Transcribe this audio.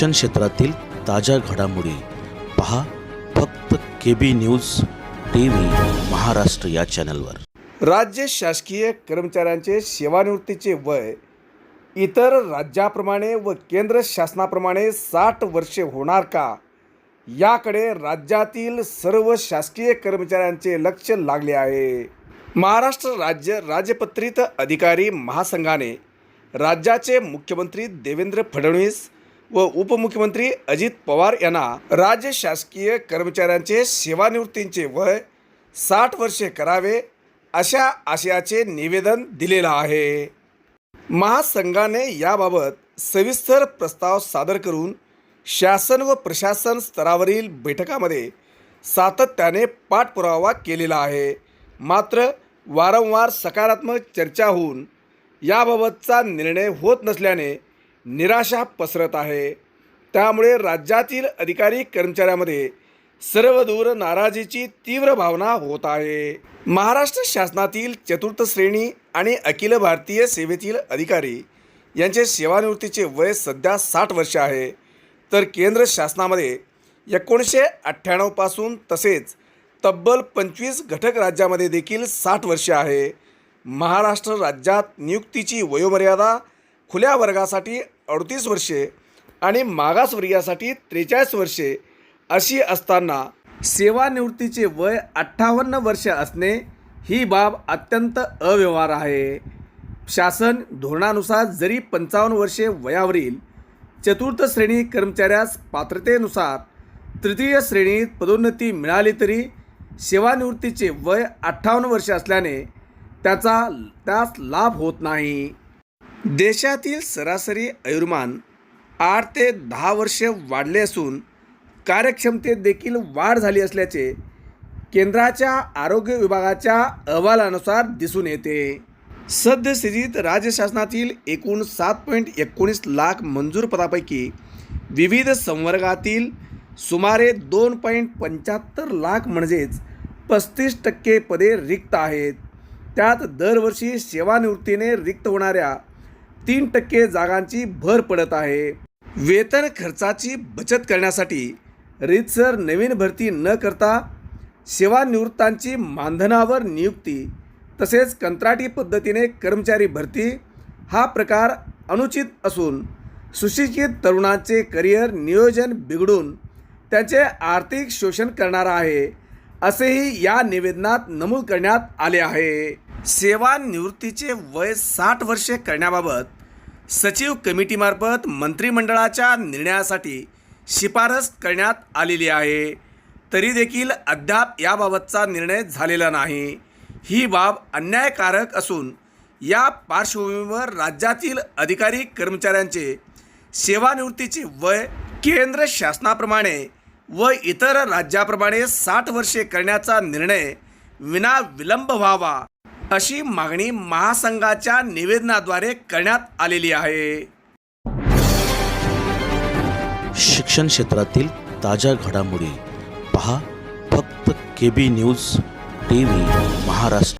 शिक्षण क्षेत्रातील ताज्या घडामोडी पहा फक्त K B news T V Maharashtra या चॅनलवर. राज्य शासकीय कर्मचाऱ्यांचे सेवानिवृत्तीचे वय इतर राज्याप्रमाणे व केंद्र शासनाप्रमाणे साठ वर्षे होणार का? याकडे राज्यातील सर्व शासकीय कर्मचाऱ्यांचे लक्ष लागले आहे. महाराष्ट्र राज्य राजपत्रित अधिकारी महासंघाने राज्याचे मुख्यमंत्री देवेंद्र फडणवीस व उपमुख्यमंत्री अजित पवार यांना राज्य शासकीय कर्मचाऱ्यांचे सेवानिवृत्तींचे वय साठ वर्षे करावे अशा आशयाचे निवेदन दिलेलं आहे. महासंघाने याबाबत सविस्तर प्रस्ताव सादर करून शासन व प्रशासन स्तरावरील बैठकामध्ये सातत्याने पाठपुरावा केलेला आहे. मात्र वारंवार सकारात्मक चर्चा होऊन याबाबतचा निर्णय होत नसल्याने निराशा पसरत आहे. त्यामुळे राज्यातील अधिकारी कर्मचाऱ्यामध्ये सर्वदूर नाराजीची तीव्र भावना होत आहे. महाराष्ट्र शासनातील चतुर्थ श्रेणी आणि अखिल भारतीय सेवेतील अधिकारी यांचे सेवानिवृत्तीचे वय सध्या साठ वर्ष आहे. तर केंद्र शासनामध्ये एकोणीसशे अठ्ठ्याण्णवपासून तसेच तब्बल पंचवीस घटक राज्यामध्ये देखील साठ वर्षे आहे. महाराष्ट्र राज्यात नियुक्तीची वयोमर्यादा खुल्या वर्गासाठी अडतीस वर्षे आणि मागासवर्गीयासाठी त्रेचाळीस वर्षे अशी असताना सेवानिवृत्तीचे वय अठ्ठावन्न वर्ष असणे ही बाब अत्यंत अव्यवहार आहे. शासन धोरणानुसार जरी पंचावन्न वर्षे वयावरील चतुर्थ श्रेणी कर्मचाऱ्यास पात्रतेनुसार तृतीय श्रेणीत पदोन्नती मिळाली तरी सेवानिवृत्तीचे वय अठ्ठावन्न वर्ष असल्याने त्याचा त्यास लाभ होत नाही. देशातील सरासरी आयुर्मान आठ ते दहा वर्षे वाढले असून कार्यक्षमतेत देखील वाढ झाली असल्याचे केंद्राच्या आरोग्य विभागाच्या अहवालानुसार दिसून येते. सद्यस्थितीत राज्य शासनातील एकूण सात पॉईंट एकोणीस लाख मंजूर पदापैकी विविध संवर्गातील सुमारे दोन पॉईंट पंच्याहत्तर लाख म्हणजेच पस्तीस टक्के पदे रिक्त आहेत. त्यात दरवर्षी सेवानिवृत्तीने रिक्त होणाऱ्या तीन टक्के जागांची भर पडत आहे. वेतन खर्चाची बचत करण्यासाठी रीतसर नवीन भरती न करता सेवानिवृत्तांची मानधनावर नियुक्ती तसेच कंत्राटी पद्धतीने कर्मचारी भरती हा प्रकार अनुचित असून सुशिक्षित तरुणांचे करिअर नियोजन बिघडून त्यांचे आर्थिक शोषण करणारा आहे असेही या निवेदनात नमूद करण्यात आले आहे. सेवानिवृत्तीचे वय साठ वर्षे करण्याबाबत सचिव कमिटीमार्फत मंत्रिमंडळाच्या निर्णयासाठी शिफारस करण्यात आलेली आहे. तरी देखील अद्याप याबाबतचा निर्णय झालेला नाही. ही बाब अन्यायकारक असून या पार्श्वभूमीवर राज्यातील अधिकारी कर्मचाऱ्यांचे सेवानिवृत्तीचे वय केंद्र शासनाप्रमाणे व इतर राज्याप्रमाणे साठ वर्षे करण्याचा निर्णय विना विलंब व्हावा. अशी मागणी महासंघाच्या निवेदनाद्वारे करण्यात आलेली आहे. शिक्षण क्षेत्रातील ताज्या घडामोडी पहा फक्त K B news T V Maharashtra.